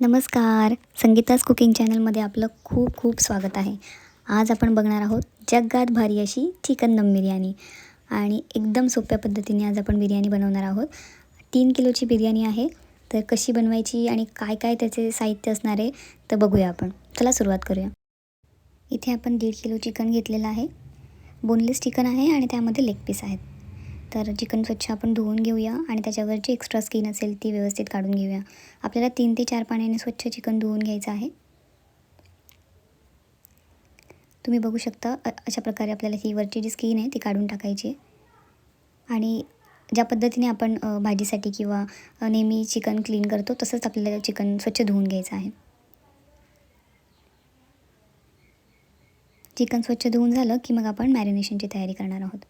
नमस्कार. संगीताज कुकिंग चॅनलमध्ये आपलं खूप खूप स्वागत आहे. आज आपण बघणार आहोत जगात भारी अशी चिकन दम बिर्याणी. आणि एकदम सोप्या पद्धतीने आज आपण बिर्याणी बनवणार आहोत. तीन किलोची बिर्याणी आहे. तर कशी बनवायची आणि काय काय त्याचे साहित्य असणार आहे तर बघूया आपण. चला सुरुवात करूया. इथे आपण दीड किलो चिकन घेतलेलं आहे. बोनलेस चिकन आहे आणि त्यामध्ये लेग पीस आहेत. तर चिकन स्वच्छ आपण धुवून घेऊया आणि त्याच्यावर जी एक्स्ट्रा स्किन असेल ती व्यवस्थित काढून घेऊया. आपल्याला तीन ते चार पाण्याने स्वच्छ चिकन धुवून घ्यायचं आहे. तुम्ही बघू शकता अशा प्रकारे आपल्याला ही वरची जी स्किन आहे ती काढून टाकायची आणि ज्या पद्धतीने आपण भाजीसाठी किंवा नेहमी चिकन क्लीन करतो तसंच आपल्याला चिकन स्वच्छ धुवून घ्यायचं आहे. चिकन स्वच्छ धुवून झालं की मग आपण मॅरिनेशनची तयारी करणार आहोत.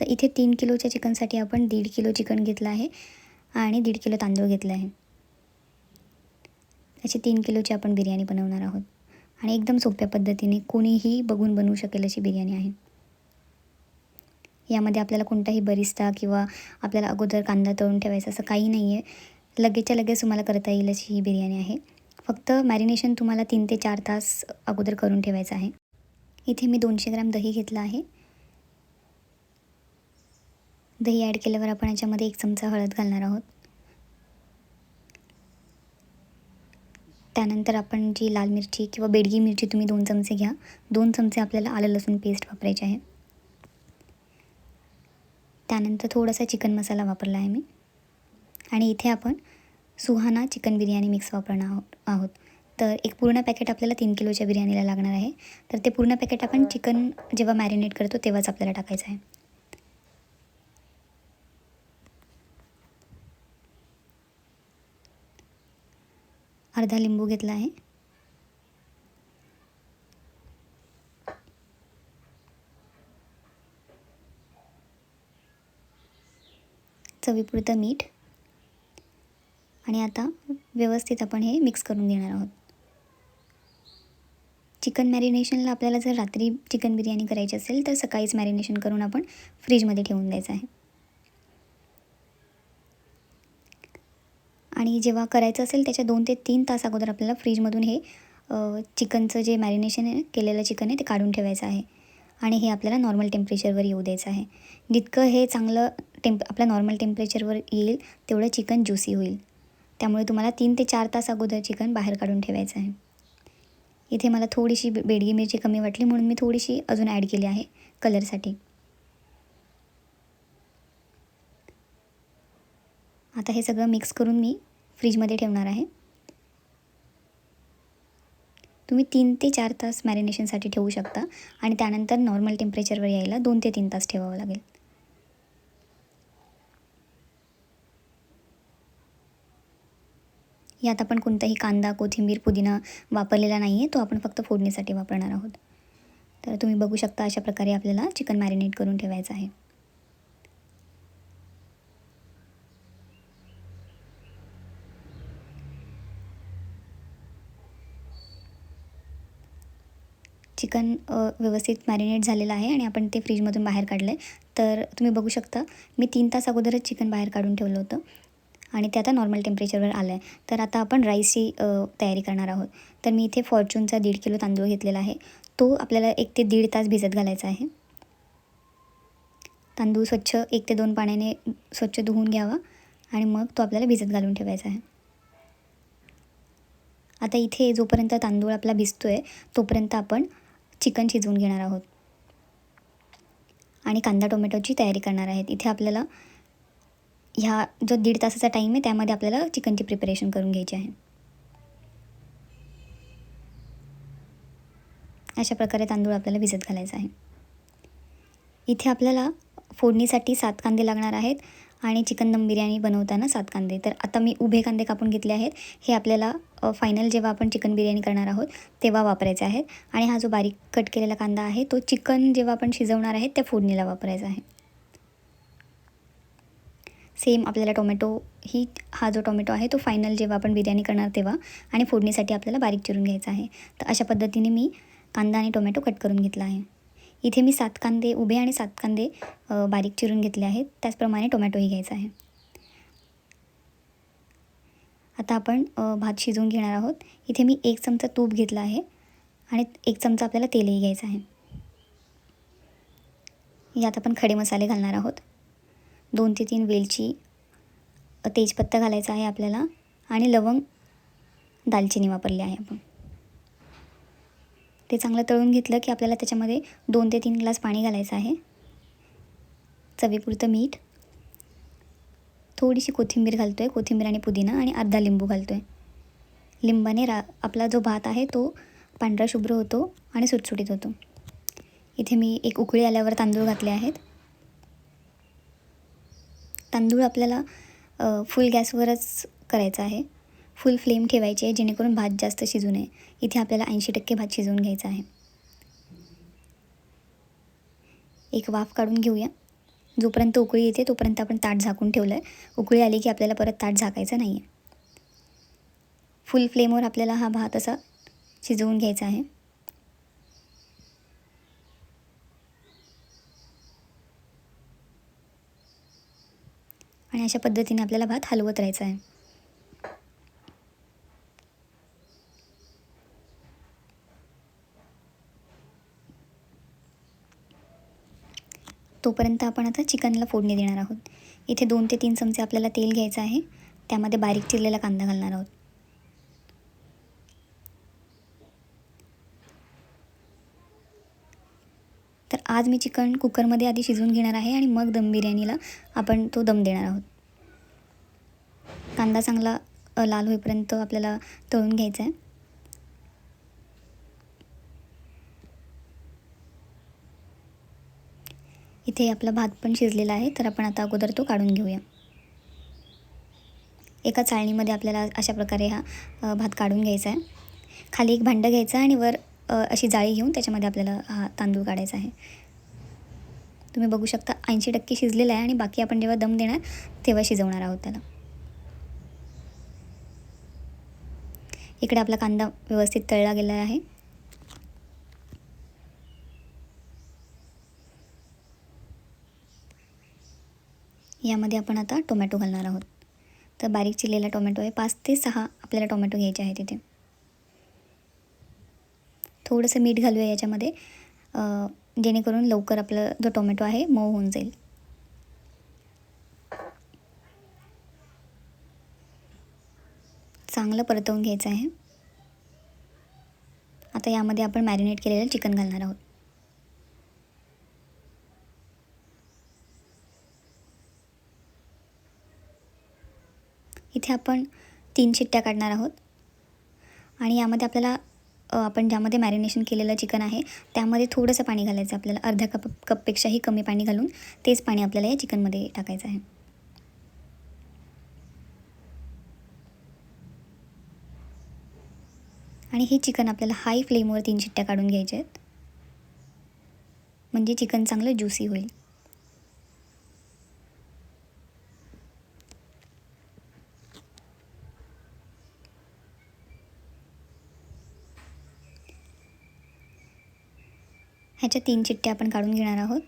तर इथे तीन किलोच्या चिकनसाठी आपण दीड किलो चिकन घेतलं आहे आणि दीड किलो तांदूळ घेतला आहे. अशी तीन किलोची आपण बिर्याणी बनवणार आहोत. आणि एकदम सोप्या पद्धतीने कोणीही बघून बनवू शकेल अशी बिर्याणी आहे. यामध्ये आपल्याला कोणताही बरिस्ता किंवा आपल्याला अगोदर कांदा तळून ठेवायचा असं काही नाही आहे लगेचच्या लगेच तुम्हाला करता येईल अशी ही बिर्याणी आहे. फक्त मॅरिनेशन तुम्हाला तीन ते चार तास अगोदर करून ठेवायचं आहे. इथे मी दोनशे ग्राम दही घेतलं आहे. दही ॲड केल्यावर आपण याच्यामध्ये एक चमचा हळद घालणार आहोत. त्यानंतर आपण जी लाल मिरची किंवा बेडगी मिरची तुम्ही दोन चमचे घ्या. दोन चमचे आपल्याला आलं लसूण पेस्ट वापरायचे आहे. त्यानंतर थोडासा चिकन मसाला वापरला आहे मी. आणि इथे आपण सुहाना चिकन बिर्याणी मिक्स वापरणार आहोत आहोत. तर एक पूर्ण पॅकेट आपल्याला तीन किलोच्या बिर्याणीला लागणार आहे. तर ते पूर्ण पॅकेट आपण चिकन जेव्हा मॅरिनेट करतो तेव्हाच आपल्याला टाकायचं आहे. अर्धा लिंबू घेतला आहे. चवीपुरतं मीठ. आणि आता व्यवस्थित आपण हे मिक्स करून घेणार आहोत. चिकन मॅरिनेशनला आपल्याला जर रात्री चिकन बिर्याणी करायची असेल तर सकाळीच मॅरिनेशन करून आपण फ्रीजमध्ये ठेवून द्यायचं आहे. आणि जेव्हा करायचं असेल त्याच्या दोन ते तीन तास अगोदर आपल्याला फ्रीजमधून हे चिकनचं जे मॅरिनेशन आहे केलेलं चिकन आहे ते काढून ठेवायचं आहे. आणि हे आपल्याला नॉर्मल टेम्परेचरवर येऊ द्यायचं आहे. जितकं हे चांगलं टेम्प आपल्या नॉर्मल टेम्परेचरवर येईल तेवढं चिकन ज्युसी होईल. त्यामुळे तुम्हाला तीन ते चार तास अगोदर चिकन बाहेर काढून ठेवायचं आहे. इथे मला थोडीशी बेडगी मिरची कमी वाटली म्हणून मी थोडीशी अजून ॲड केली आहे कलरसाठी आता हे सगळं मिक्स करून मी फ्रीजमध्ये ठेवणार आहे. तुम्ही तीन ते चार तास मॅरिनेशनसाठी ठेवू शकता आणि त्यानंतर नॉर्मल टेम्परेचरवर यायला दोन ते तीन तास ठेवावं लागेल. यात आपण कोणताही कांदा कोथिंबीर पुदिना वापरलेला नाही आहे तो आपण फक्त फोडणीसाठी वापरणार आहोत. तर तुम्ही बघू शकता अशा प्रकारे आपल्याला चिकन मॅरिनेट करून ठेवायचं आहे. चिकन व्यवस्थित मॅरिनेट झालेलं आहे आणि आपण ते फ्रीजमधून बाहेर काढलं आहे तर तुम्ही बघू शकता मी तीन तास अगोदरच चिकन बाहेर काढून ठेवलं होतं आणि ते आता नॉर्मल टेम्परेचरवर आलं आहे तर आता आपण राईसची तयारी करणार आहोत. तर मी इथे फॉर्च्यूनचा दीड किलो तांदूळ घेतलेला आहे. तो आपल्याला एक ते दीड तास भिजत घालायचा आहे. तांदूळ स्वच्छ एक ते दोन पाण्याने स्वच्छ धुवून घ्यावा आणि मग तो आपल्याला भिजत घालून ठेवायचा आहे. आता इथे जोपर्यंत तांदूळ आपला भिजतो आहे तोपर्यंत आपण चिकन शिजवून घेणार आहोत. आणि कांदा टोमॅटोची तयारी करणार आहेत. इथे आपल्याला ह्या जो दीड तासाचा टाईम आहे त्यामध्ये आपल्याला चिकनची प्रिपरेशन करून घ्यायची आहे. अशा प्रकारे तांदूळ आपल्याला भिजत घालायचा आहे. इथे आपल्याला फोडणीसाठी सात कांदे लागणार आहेत. आणि चिकन दम बिर्याणी बनवताना सात कांदे. तर आता मी उभे कांदे कापून घेतले आहेत. हे आपल्याला फायनल जेव्हा आपण चिकन बिर्याणी करणार आहोत तेव्हा वापरायचे आहेत. आणि हा जो बारीक कट केलेला कांदा आहे तो चिकन जेव्हा आपण शिजवणार आहे त्या फोडणीला वापरायचा आहे. सेम आपल्याला टोमॅटो ही हा जो टोमॅटो आहे तो फायनल जेव्हा आपण बिर्याणी करणार तेव्हा आणि फोडणीसाठी आपल्याला बारीक चिरून घ्यायचा आहे. तर अशा पद्धतीने मी कांदा आणि टोमॅटो कट करून घेतला आहे. इथे मी सात कांदे उभे आणि सात कांदे बारीक चिरून घेतले आहेत. त्याचप्रमाणे टोमॅटोही घ्यायचा आहे. आता आपण भात शिजवून घेणार आहोत. इथे मी एक चमचा तूप घेतला आहे आणि एक चमचा आपल्याला तेलही घ्यायचं आहे. यात आपण खडे मसाले घालणार आहोत. दोन ते तीन वेलची तेजपत्ता घालायचा आहे आपल्याला आणि लवंग दालचिनी वापरली आहे आपण. ते चांगलं तळून घेतलं की आपल्याला त्याच्यामध्ये दोन ते तीन ग्लास पाणी घालायचं आहे. चवीपुरतं मीठ. थोडीशी कोथिंबीर घालतो आहे कोथिंबीर आणि पुदिना आणि अर्धा लिंबू घालतो आहे लिंबाने रा आपला जो भात आहे तो पांढरा शुभ्र होतो आणि सुटसुटीत होतो. इथे मी एक उकळी आल्यावर तांदूळ घातले आहेत. तांदूळ आपल्याला फुल गॅसवरच करायचा आहे. फुल फ्लेम ठेवायची आहे जेणेकरून भात जास्त शिजू नये. इथे आपल्याला ऐंशी टक्के भात शिजवून घ्यायचा आहे. एक वाफ काढून घेऊया. जोपर्यंत उकळी येते तोपर्यंत आपण ताट झाकून ठेवलं आहे उकळी आली की आपल्याला परत ताट झाकायचं नाही आहे फुल फ्लेमवर आपल्याला हा भात असा शिजवून घ्यायचा आहे. आणि अशा पद्धतीने आपल्याला भात हलवत राहायचा आहे. तोपर्यंत आपण आता चिकनला फोडणी देणार आहोत. इथे दोन ते तीन चमचे आपल्याला तेल घ्यायचं आहे. त्यामध्ये बारीक चिरलेला कांदा घालणार आहोत. तर आज मी चिकन कुकरमध्ये आधी शिजवून घेणार आहे आणि मग दम बिर्याणीला आपण तो दम देणार आहोत. कांदा चांगला लाल होईपर्यंत आपल्याला तळून घ्यायचा आहे. इथे आपला भात पण शिजलेला आहे तर आपण आता अगोदर तो काढून घेऊया. एका चाळणीमध्ये आपल्याला अशा प्रकारे हा भात काढून घ्यायचा आहे. खाली एक भांडं घ्यायचं आहे आणि वर अशी जाळी घेऊन त्याच्यामध्ये आपल्याला हा तांदूळ काढायचा आहे. तुम्ही बघू शकता ऐंशी टक्के शिजलेला आहे आणि बाकी आपण जेव्हा दम देणार तेव्हा शिजवणार आहोत त्याला. इकडे आपला कांदा व्यवस्थित तळला गेला आहे. यामध्ये आपण आता टोमॅटो घालणार आहोत. तर बारीक चिरलेला टोमॅटो आहे. पाच ते सहा आपल्याला टोमॅटो घ्यायचे आहे तिथे थोडंसं मीठ घालूया याच्यामध्ये. जेणेकरून लवकर आपला जो टोमॅटो आहे मऊ होऊन जाईल. चांगलं परतवून घ्यायचं आहे. आता यामध्ये आपण मॅरिनेट केलेलं चिकन घालणार आहोत. इथे आपण तीन शिट्ट्या काढणार आहोत. आणि यामध्ये आपल्याला आपण ज्यामध्ये मॅरिनेशन केलेलं चिकन आहे त्यामध्ये थोडंसं पाणी घालायचं आपल्याला. अर्ध्या कप कपपेक्षाही कमी पाणी घालून तेच पाणी आपल्याला या चिकनमध्ये टाकायचं आहे. आणि हे चिकन आपल्याला हाय फ्लेमवर तीन शिट्ट्या काढून घ्यायचे आहेत. म्हणजे चिकन चांगलं ज्युसी होईल. ह्याच्या तीन चिट्ट्या आपण काढून घेणार आहोत.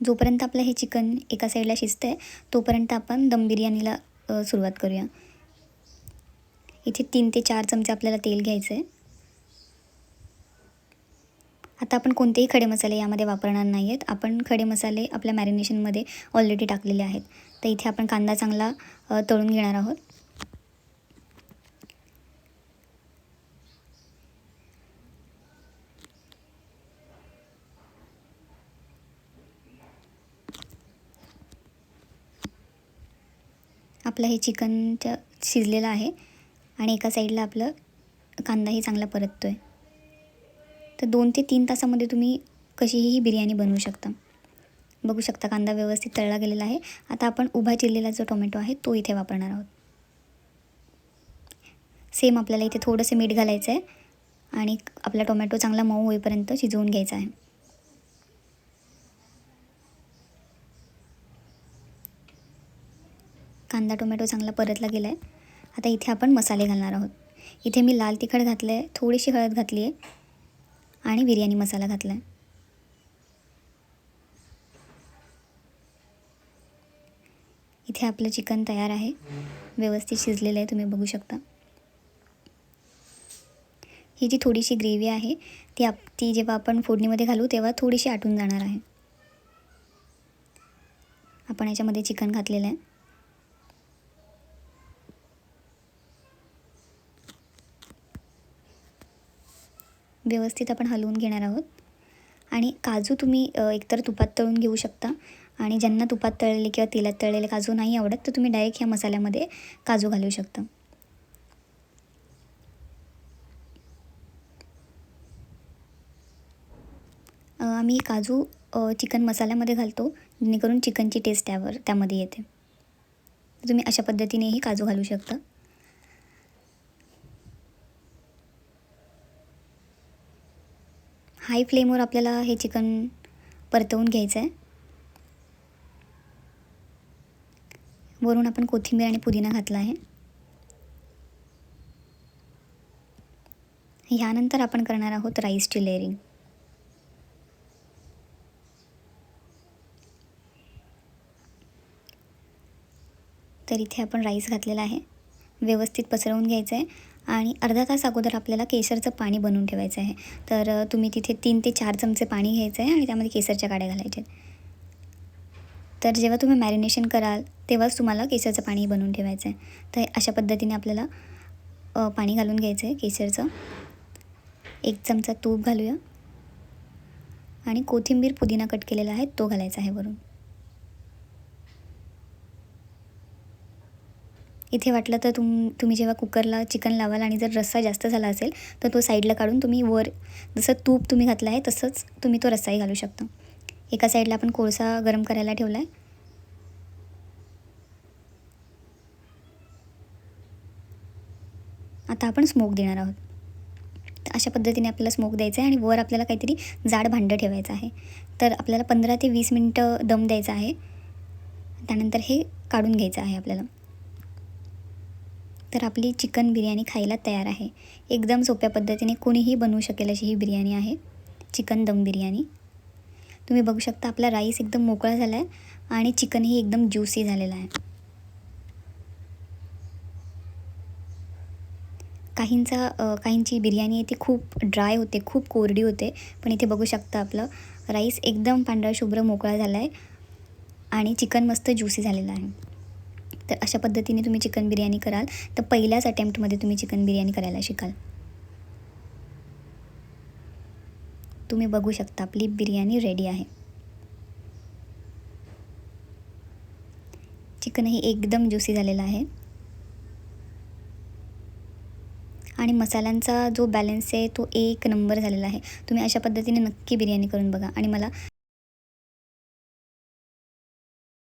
जोपर्यंत आपलं हे चिकन एका साईडला शिजतं आहे तोपर्यंत आपण दम बिर्याणीला सुरुवात करूया. इथे तीन ते चार चमचे आपल्याला तेल घ्यायचं आहे आता आपण कोणतेही खडे मसाले यामध्ये वापरणार नाही आहेत आपण खडे मसाले आपल्या मॅरिनेशनमध्ये ऑलरेडी टाकलेले आहेत. तर इथे आपण कांदा चांगला तळून घेणार आहोत. आपलं हे चिकनच्या शिजलेलं आहे आणि एका साईडला आपलं कांदाही चांगला परततो आहे तर दोन ते तीन तासामध्ये तुम्ही कशीही ही बिर्याणी बनवू शकता. बघू शकता कांदा व्यवस्थित तळला गेलेला आहे. आता आपण उभा चिरलेला जो टोमॅटो आहे तो इथे वापरणार आहोत. सेम आपल्याला इथे थोडंसं मीठ घालायचं आहे आणि आपला टोमॅटो चांगला मऊ होईपर्यंत शिजवून घ्यायचा आहे. कांदा टोमॅटो चांगला परतला गेला आहे आता इथे आपण मसाले घालणार आहोत. इथे मी लाल तिखट घातलं आहे थोडीशी हळद घातली आहे आणि बिर्याणी मसाला घातला आहे इथे आपलं चिकन तयार आहे. व्यवस्थित शिजलेलं आहे तुम्ही बघू शकता. ही जी थोडीशी ग्रेव्ही आहे ती आप ती जेव्हा आपण फोडणीमध्ये घालू तेव्हा थोडीशी आटून जाणार आहे. आपण याच्यामध्ये चिकन घातलेलं आहे. व्यवस्थित आपण हलवून घेणार आहोत. आणि काजू तुम्ही एकतर तुपात तळून घेऊ शकता. आणि ज्यांना तुपात तळलेले किंवा तेलात तळलेले काजू नाही आवडत तर तुम्ही डायरेक्ट ह्या मसाल्यामध्ये काजू घालू शकता. आम्ही काजू चिकन मसाल्यामध्ये घालतो. जेणेकरून चिकनची टेस्ट त्यावर त्यामध्ये येते. तुम्ही अशा पद्धतीनेही काजू घालू शकता. हाय फ्लेमवर आपल्याला हे चिकन परतवून घ्यायचं आहे वरून आपण कोथिंबीर आणि पुदिना घातला आहे. ह्यानंतर आपण करणार आहोत राईसची लेअरिंग तर इथे आपण राईस घातलेला आहे. व्यवस्थित पसरवून घ्यायचं आहे आणि अर्धा तास अगोदर आपल्याला केसरचं पाणी बनवून ठेवायचं आहे. तर तुम्ही तिथे तीन ते चार चमचे पाणी घ्यायचं आहे आणि त्यामध्ये केसरच्या काड्या घालायच्या तर जेव्हा तुम्ही मॅरिनेशन कराल तेव्हाच तुम्हाला केसरचं पाणी बनवून ठेवायचं आहे. तर अशा पद्धतीने आपल्याला पाणी घालून घ्यायचं आहे केसरचं. एक चमचा तूप घालूया. आणि कोथिंबीर पुदिना कट केलेला आहे तो घालायचा आहे वरून. इथे वाटलं तर तुम तुम्ही जेव्हा कुकरला चिकन लावाल आणि जर रस्सा जास्त झाला असेल तर तो साईडला काढून तुम्ही वर जसं तूप तुम्ही घातलं आहे तसंच तुम्ही तो रस्साही घालू शकता. एका साईडला आपण कोळसा गरम करायला ठेवला आहे आता आपण स्मोक देणार आहोत. तर अशा पद्धतीने आपल्याला स्मोक द्यायचा आहे आणि वर आपल्याला काहीतरी जाड भांडं ठेवायचं आहे. तर आपल्याला पंधरा ते वीस मिनटं दम द्यायचा आहे. त्यानंतर हे काढून घ्यायचं आहे आपल्याला. तर आपली चिकन बिर्याणी खायला तयार आहे. एकदम सोप्या पद्धतीने कोणीही बनवू शकेल अशी ही बिर्याणी आहे. चिकन दम बिर्याणी. तुम्ही बघू शकता आपला राईस एकदम मोकळा झाला आहे आणि चिकनही एकदम ज्युसी झालेलं आहे. काहींचा काहींची बिर्याणी आहे ती खूप ड्राय होते खूप कोरडी होते. पण इथे बघू शकता आपलं राईस एकदम पांढरा शुभ्र मोकळा झाला आहे आणि चिकन मस्त ज्युसी झालेलं आहे. तर अशा पद्धतीने तुम्ही चिकन बिर्याणी कराल. तर पहिल्याच अटेम्प्टमध्ये तुम्ही चिकन बिर्याणी करायला शिकाल. तुम्ही बघू शकता आपली बिर्याणी रेडी आहे. चिकनही एकदम ज्युसी झालेला आहे. आणि मसाल्यांचा जो बॅलन्स आहे तो एक नंबर झालेला आहे. तुम्ही अशा पद्धतीने नक्की बिर्याणी करून बघा. आणि मला